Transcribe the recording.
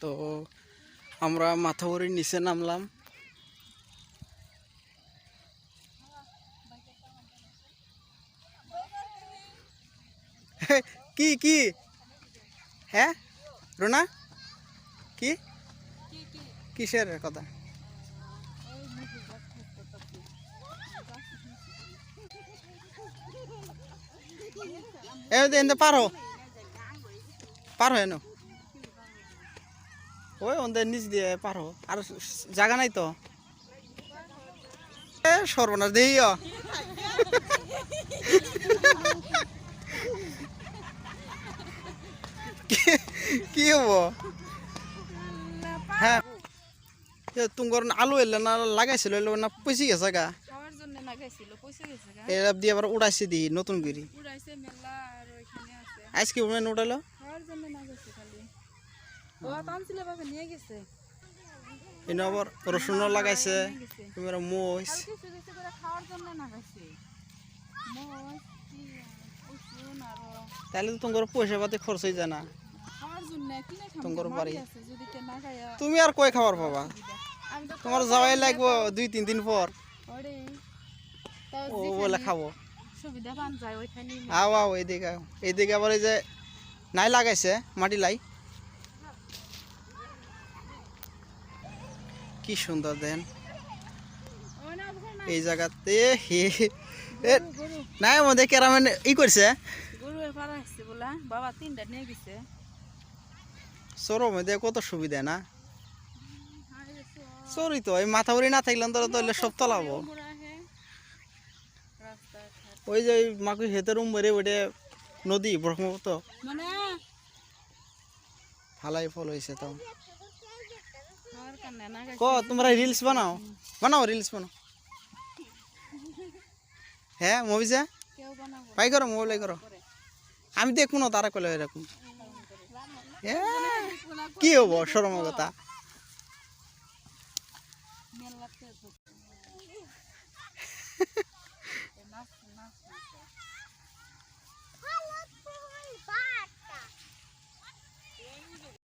তো আমরা মাথাবরির নিচে নামলাম। কি কি? হ্যাঁ? রোনা? কি? কিসের কথা? এ পারো। পারো এন। ওই ওদের নিচ দিয়ে পারো আর জায়গা নাই তো? এ সর্বনাশ দেই কি- হব? হ্যাঁ। তুঙ্গর আলু এলে না লাগাইছিল এলে না পয়সি গেছে গা। এরা দিয়ে আবার উড়াইছে দি নতুন করে আর আজকে উড়ানো উঠালো খাওয়ার জন্য লাগাইছে খালি ও টানছিল বাবা নিয়ে গেছে। এনে আবার রসুনও লাগাইছে মোষ কিছু কিছু করে খাওয়ার জন্য লাগাইছে। মোষ পিঁয়াজ, রসুন আর তাহলে তো তোমার পয়সা পাতি খরচ হয়ে যায় না। খাওয়ার জন্য কিনে খাম তোমার বাড়ি। যদি কে না খায় তুমি আর কই খাবার পাবা? তোমার যাওয়াই লাগবো দুই তিন দিন পর। ওরে ও বলে খাব। সুবিধা পান যায় ওইখানে আও আও এইদিকে আও। এইদিকে আবার এই যে নাই লাগাইছে মাটি লাই। কি সুন্দর দেন। না এই জায়গাতে নাই মধ্যে কেরামেন ই করছে। গরু এবার আসছে বলা বাবা তিনটা নিয়ে গেছে। চোরো মধ্যে কত সুবিধা না। চোরই তো এই মাথা উড়ি না থাকলে তোরা তো সব তলাবো। ওই যে মাকু হেতের উমরে ওইটা নদী ব্রহ্মপুত্র। মানে? ভালাই ফল হয়েছে তো। না ক তোমরা রিলস বানাও? বানাও রিলস বানাও। হ্যাঁ মবিজা যা? পাই করো মোবাইল করো। আমি দেখব না তারা কলে এরকম। কি হব সরম কথা?